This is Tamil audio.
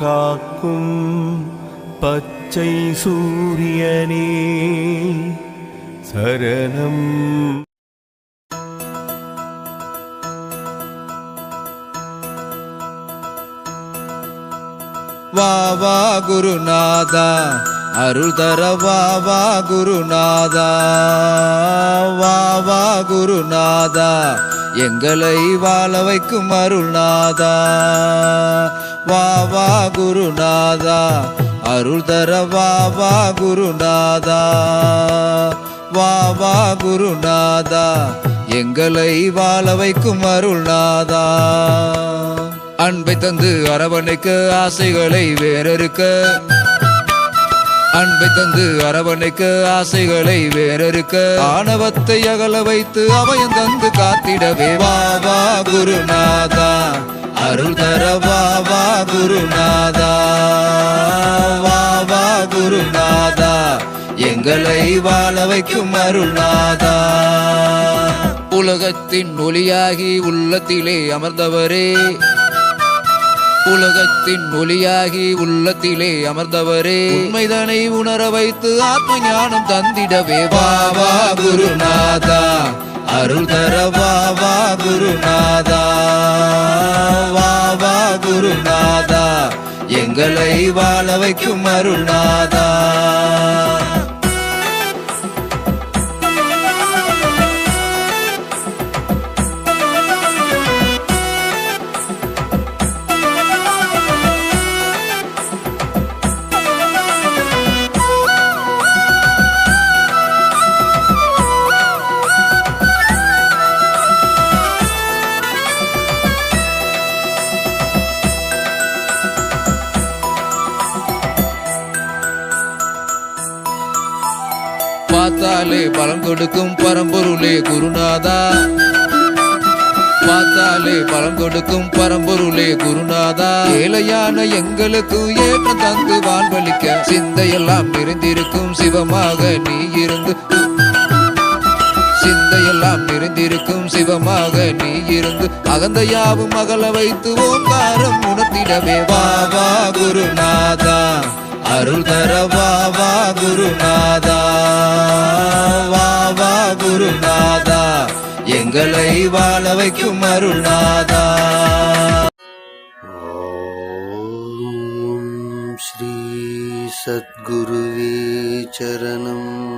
காக்கும் பச்சை சூரியனே சரணம். வா வா குருநாதா அருள் தர வா வா குருநாதா. வா வா குருநாதா எங்களை வாழ வைக்கும் அருள்நாதா. வா வா குருநாதா. அருள் தர வா வா குருநாதா. வா வா குருநாதா. எங்களை வாழ வைக்கும் அருள்நாதா. அன்பை தந்து அரவணைக்க ஆசைகளை வேறறுக்க. அன்பை தந்து அரவணைக்க ஆசைகளை வேறறுக்க. ஆணவத்தை அகல வைத்து அவயம் தந்து காத்திடவே. வா வா குருநாதா. அருள் குருநாதா. வா வா குருநாதா. எங்களை வாழ வைக்கும் அருள்நாதா. உலகத்தின் ஒளியாகி உள்ளத்திலே அமர்ந்தவரே. உலகத்தின் ஒளியாகி உள்ளத்திலே அமர்ந்தவரே. உண்மைதனை உணர வைத்து ஆத்ம ஞானம் தந்திடவே. வா வா குருநாதா. அருள் தர வா குருநாதா. உங்களை வாழ வைக்கும் அருள்நாதா. பார்த்தாலே பலம் கொடுக்கும் பரம்பொருளே குருநாதா. பார்த்தாலே பலம் கொடுக்கும் பரம்பொருளே குருநாதா. ஏழையான எங்களுக்கு ஏற்றம் தந்து வாழ்வழிக்க சிந்தையெல்லாம் நிறைந்திருக்கும் சிவமாக நீ இருந்து. சிந்தையெல்லாம் நிறைந்திருக்கும் சிவமாக நீ இருந்து. அகந்தையாவும் அகல வைத்து ஓங்காரம் உணர்த்திடவே வா வா குருநாதா. அருள் தர வாவா குருநாதா. வாவா குருநாதா. எங்களை வாழ வைக்கும் அருள்நாதா. ஸ்ரீ சத்குருவே சரணம்.